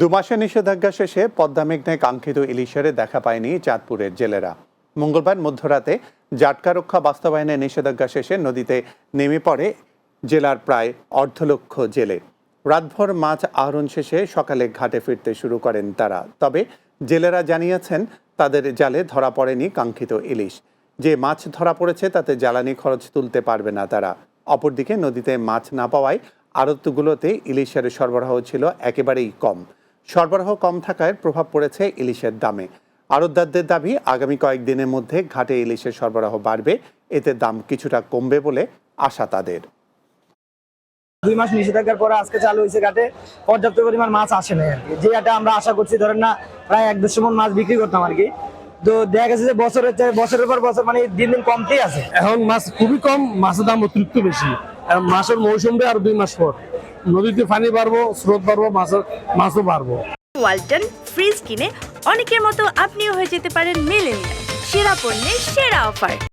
দু মাসের নিষেধাজ্ঞা শেষে পদ্মা মেঘনায় কাঙ্ক্ষিত ইলিশের দেখা পায়নি চাঁদপুরের জেলেরা। মঙ্গলবার মধ্যরাতে জাটকা রক্ষা বাস্তবায়নের নিষেধাজ্ঞা শেষে নদীতে নেমে পড়ে জেলার প্রায় অর্ধলক্ষ জেলে। রাতভর মাছ আহরণ শেষে সকালে ঘাটে ফিরতে শুরু করেন তারা। তবে জেলেরা জানিয়েছেন, তাদের জালে ধরা পড়েনি কাঙ্ক্ষিত ইলিশ। যে মাছ ধরা পড়েছে, তাতে জ্বালানি খরচ তুলতে পারবে না তারা। অপরদিকে নদীতে মাছ না পাওয়ায় আড়তগুলোতে ইলিশের সরবরাহ ছিল একেবারেই কম। সরবরাহ কম থাকায় প্রভাব পড়েছে ইলিশের দামে। আড়তদারদের দাবি আগামী কয়েকদিনের মধ্যে ঘাটে ইলিশের সরবরাহ বাড়বে এতে দাম কিছুটা কমবে বলে আশা তাদের। দুই মাস নিষেধাজ্ঞার পরে আজকে চালু হয়েছে ঘাটে পর্যাপ্ত পরিমাণ মাছ আসে না আর কি। যে হাটে আমরা আশা করছি ধরেন না প্রায় এক দেড়শো মন মাছ বিক্রি করতাম আর কি। তো দেখা গেছে যে বছরের বছরের পর বছর মানে দিন দিন কমতেই আছে। এখন মাছ খুবই কম মাছের দাম অতিরিক্ত বেশি। মাছের মৌসুমটা আর দুই মাস পর। নদীতে পানি বাড়বো, স্রোত বাড়বো মাছও বাড়বো। ওয়ালটন ফ্রিজ কিনে অনেকের মতো আপনিও হয়ে যেতে পারেন মেলেনিয়া সেরা পণ্যের সেরা অফার।